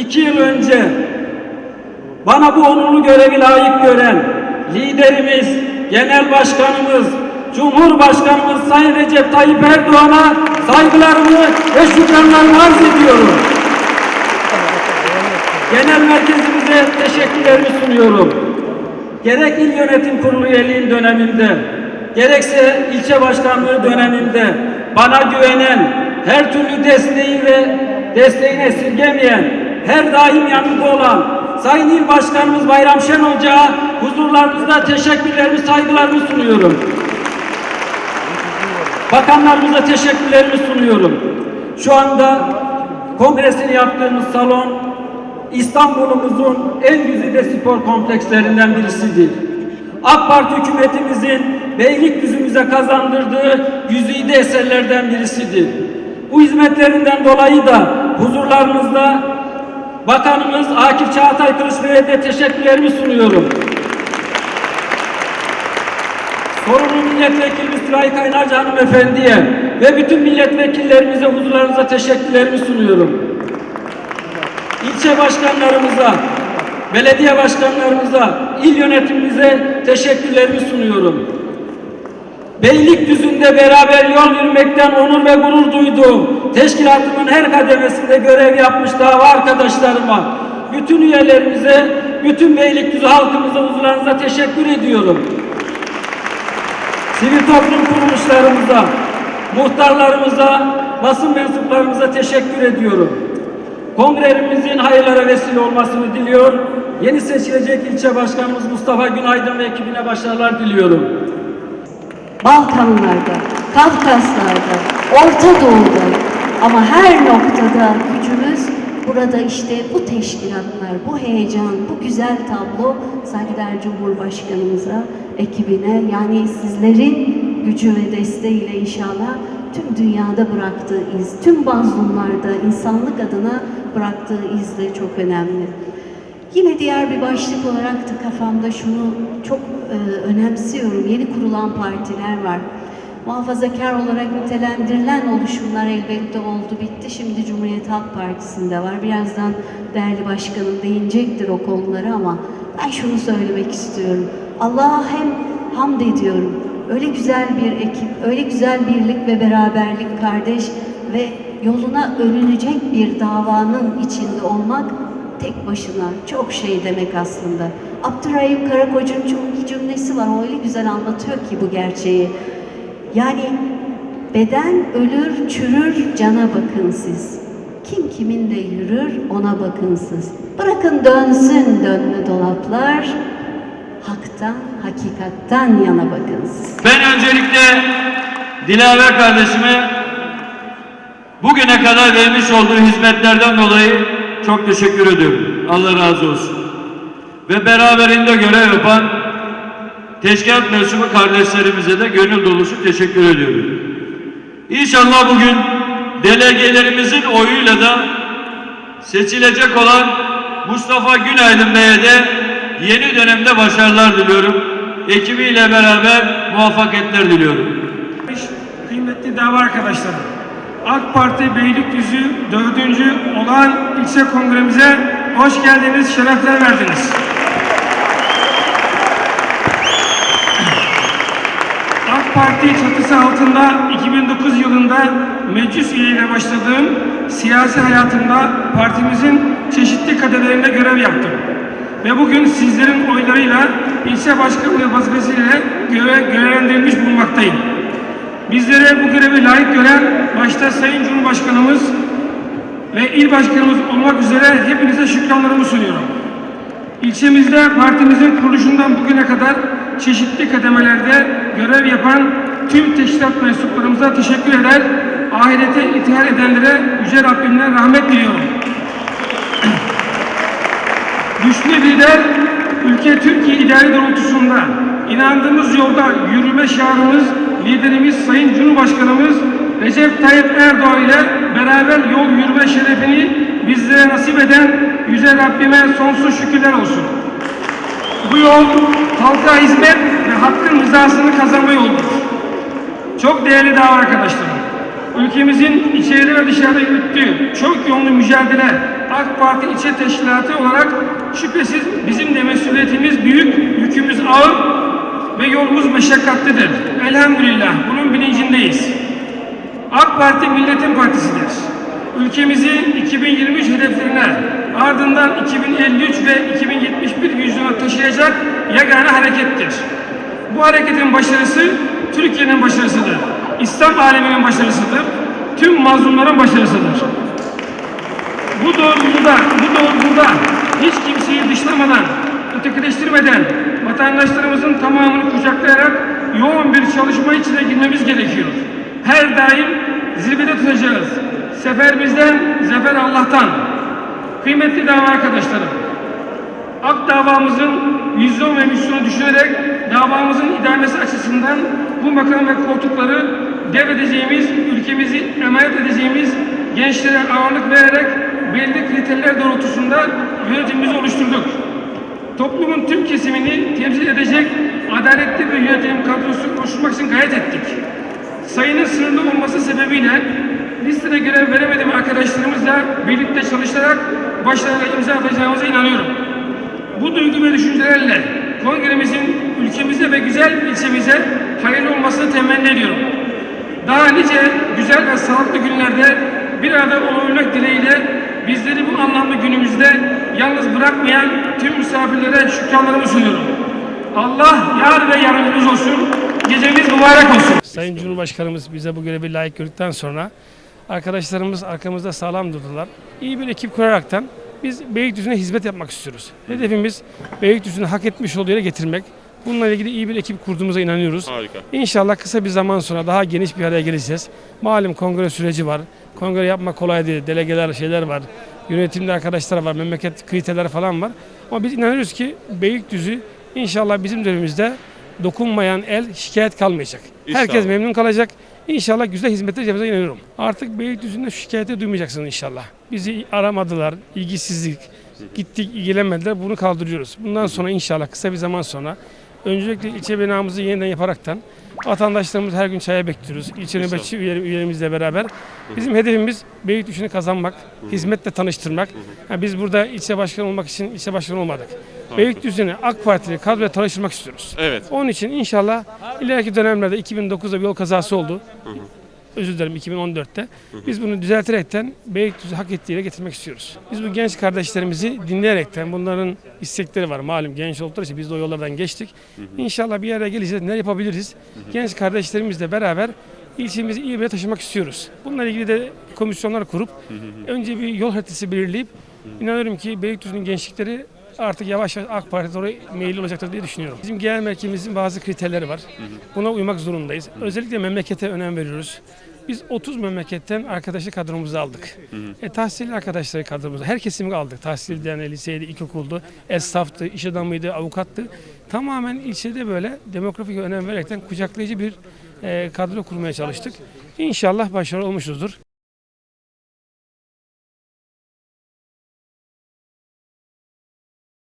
iki yıl önce bana bu onurlu görevi layık gören liderimiz, genel başkanımız, Cumhurbaşkanımız Sayın Recep Tayyip Erdoğan'a saygılarımı ve şükranlarımı arz ediyorum. Genel merkezimize teşekkürlerimi sunuyorum. Gerek il yönetim kurulu üyeliğim döneminde, gerekse ilçe başkanlığı döneminde bana güvenen, her türlü desteği ve desteğini esirgemeyen, her daim yanımda olan Sayın İl Başkanımız Bayram Şen Hoca'ya huzurlarınızda teşekkürlerimi, saygılarımı sunuyorum. Bakanlarımıza teşekkürlerimi sunuyorum. Şu anda kongresini yaptığımız salon İstanbul'umuzun en güzide spor komplekslerinden birisidir. AK Parti hükümetimizin Beylikdüzü'müze kazandırdığı güzide eserlerden birisidir. Bu hizmetlerinden dolayı da huzurlarınızda Bakanımız Akif Çağatay Kılıçbey'e de teşekkürlerimi sunuyorum. Sorumlu milletvekilimiz Tülay Kaynarca hanımefendiye ve bütün milletvekillerimize huzurlarınıza teşekkürlerimi sunuyorum. İlçe başkanlarımıza, belediye başkanlarımıza, il yönetimimize teşekkürlerimi sunuyorum. Beylikdüzü'nde beraber yol yürümekten onur ve gurur duyduğum, teşkilatımın her kademesinde görev yapmış dava arkadaşlarıma, bütün üyelerimize, bütün Beylikdüzü halkımıza huzurlarınıza teşekkür ediyorum. Sivil toplum kuruluşlarımıza, muhtarlarımıza, basın mensuplarımıza teşekkür ediyorum. Kongremizin hayırlara vesile olmasını diliyor. Yeni seçilecek ilçe başkanımız Mustafa Günaydın ve ekibine başarılar diliyorum. Balkanlarda, Kafkaslar'da, Orta Doğu'da ama her noktada gücümüz burada işte bu teşkilatlar, bu heyecan, bu güzel tablo saygıdeğer Cumhurbaşkanımıza, ekibine yani sizlerin gücü ve desteğiyle inşallah tüm dünyada bıraktığı iz, tüm mazlumlarda insanlık adına bıraktığı iz de çok önemli. Yine diğer bir başlık olarak da kafamda şunu çok e, önemsiyorum. Yeni kurulan partiler var. Muhafazakar olarak nitelendirilen oluşumlar elbette oldu bitti. Şimdi Cumhuriyet Halk Partisi'nde var. Birazdan değerli başkanım değinecektir o konuları ama ben şunu söylemek istiyorum. Allah'a hem hamd ediyorum. Öyle güzel bir ekip, öyle güzel birlik ve beraberlik kardeş ve yoluna ölünecek bir davanın içinde olmak tek başına çok şey demek aslında. Abdurrahim Karakoç'un çok bir cümlesi var. O öyle güzel anlatıyor ki bu gerçeği. Yani beden ölür, çürür, cana bakın siz. Kim kiminle yürür ona bakın siz. Bırakın dönsün dönme dolaplar. Haktan, hakikattan yana bakın siz. Ben öncelikle Dilaver kardeşime bugüne kadar vermiş olduğu hizmetlerden dolayı çok teşekkür ediyorum. Allah razı olsun. Ve beraberinde görev yapan teşkilat mensubu kardeşlerimize de gönül dolusu teşekkür ediyorum. İnşallah bugün delegelerimizin oyuyla da seçilecek olan Mustafa Günaydın Bey'e de yeni dönemde başarılar diliyorum. Ekibiyle beraber muvaffakiyetler diliyorum. Kıymetli dava arkadaşlarım, AK Parti Beylikdüzü 4. olan ilçe kongremize hoş geldiniz, şerefler verdiniz. AK Parti çatısı altında 2009 yılında meclis üyeliğine başladığım siyasi hayatımda partimizin çeşitli kademelerinde görev yaptım. Ve bugün sizlerin oylarıyla ilçe başkanlığı vazifesiyle göre, görevlendirilmiş bulunmaktayım. Bizlere bu görevi layık gören başta Sayın Cumhurbaşkanımız ve il başkanımız olmak üzere hepinize şükranlarımı sunuyorum. İlçemizde partimizin kuruluşundan bugüne kadar çeşitli kademelerde görev yapan tüm teşkilat mensuplarımıza teşekkür eder, ahirete ithal edenlere Yüce Rabbimden rahmet diliyorum. Güçlü lider, ülke Türkiye idare doğrultusunda inandığımız yolda yürüme şiarımız, liderimiz Sayın Cumhurbaşkanımız Recep Tayyip Erdoğan ile beraber yol yürüme şerefini bizlere nasip eden Yüce Rabbime sonsuz şükürler olsun. Bu yol halka hizmet ve hakkın rızasını kazanma yoludur. Çok değerli dava arkadaşlarım, ülkemizin içeride ve dışarıda yürüttüğü çok yönlü mücadele AK Parti ilçe teşkilatı olarak şüphesiz bizim de mesuliyetimiz büyük, yükümüz ağır ve yolumuz meşakkatlidir. Elhamdülillah bunun bilincindeyiz. AK Parti milletin partisidir. Ülkemizi 2023 hedeflerine ardından 2053 ve 2071 vizyona taşıyacak yegane harekettir. Bu hareketin başarısı Türkiye'nin başarısıdır. İslam aleminin başarısıdır. Tüm mazlumların başarısıdır. Bu doğrultuda, bu doğrultuda hiç kimseyi dışlamadan, ötekileştirmeden vatandaşlarımızın tamamını kucaklayarak yoğun bir çalışma içine girmemiz gerekiyor. Her daim zirvede tutacağız. Sefer bizden, zafer Allah'tan. Kıymetli dava arkadaşlarım, Ak davamızın vizyon ve misyonu düşünerek davamızın idamesi açısından bu makam ve koltukları devredeceğimiz, ülkemizi emanet edeceğimiz gençlere ağırlık vererek belli kriterler doğrultusunda yönetimimizi oluşturduk. Toplumun tüm kesimini temsil edecek adaletli bir yönetim kadrosu oluşturmak için gayret ettik. Sayının sınırlı olması sebebiyle listede görev veremedim arkadaşlarımızla birlikte çalışarak başarıya imza atacağımıza inanıyorum. Bu duygu ve düşüncelerle kongremizin ülkemize ve güzel ilçemize hayırlı olmasını temenni ediyorum. Daha nice güzel ve sağlıklı günlerde bir arada olabilmek dileğiyle bizleri bu anlamlı günümüzde yalnız bırakmayan tüm misafirlere şükranlarımı sunuyorum. Allah yar ve yardımcımız olsun. Gecemiz mübarek olsun. Sayın Cumhurbaşkanımız bize bu görevi layık gördükten sonra arkadaşlarımız arkamızda sağlam durdular. İyi bir ekip kuraraktan biz Beylikdüzü'ne hizmet yapmak istiyoruz. Hedefimiz Beylikdüzü'nü hak etmiş olduğu yere getirmek. Bununla ilgili iyi bir ekip kurduğumuza inanıyoruz. Harika. İnşallah kısa bir zaman sonra daha geniş bir araya geleceğiz. Malum kongre süreci var. Kongre yapmak kolay değil. Delegeler, şeyler var. Yönetimde arkadaşlar var. Memleket kriterleri falan var. Ama biz inanıyoruz ki Beylikdüzü inşallah bizim dönemimizde dokunmayan el şikayet kalmayacak. İnşallah. Herkes memnun kalacak. İnşallah güzel hizmetler yapacağımıza inanıyorum. Artık Beylikdüzü'nde şu şikayeti duymayacaksınız inşallah. Bizi aramadılar, ilgisizlik, gittik ilgilenmediler. Bunu kaldırıyoruz. Bundan sonra inşallah kısa bir zaman sonra öncelikle ilçe binamızı yeniden yaparaktan vatandaşlarımızı her gün çaya bekliyoruz. İlçe nöbetçi üyeleri- üyelerimizle beraber. Bizim hedefimiz Beylikdüzü'nü kazanmak, hizmetle tanıştırmak. Ha, biz burada ilçe başkanı olmak için ilçe başkanı olmadık. Beylikdüzü'nü AK Partili kadroya tanıştırmak istiyoruz. Evet. Onun için inşallah ileriki dönemlerde 2009'da bir yol kazası oldu. Özür dilerim 2014'te. Biz bunu düzelterekten Beylikdüzü hak ettiği yere getirmek istiyoruz. Biz bu genç kardeşlerimizi dinleyerekten bunların istekleri var. Malum genç oldukları için biz de o yollardan geçtik. İnşallah bir yere geleceğiz. Ne yapabiliriz? Genç kardeşlerimizle beraber ilçemizi iyi bir yere taşımak istiyoruz. Bununla ilgili de komisyonlar kurup önce bir yol haritası belirleyip inanıyorum ki Beylikdüzü'nün gençlikleri artık yavaş yavaş AK Parti doğru meyilli olacaktır diye düşünüyorum. Bizim genel merkezimizin bazı kriterleri var. Buna uymak zorundayız. Özellikle memlekete önem veriyoruz. Biz 30 memleketten arkadaşı kadromuzu aldık. E, tahsilli arkadaşları kadromuzu, her kesimi aldık. Tahsilden, liseydi, ilkokuldu, esnaftı, iş adamıydı, avukattı. Tamamen ilçede böyle demografik önem vererekten kucaklayıcı bir e, kadro kurmaya çalıştık. İnşallah başarılı olmuşuzdur.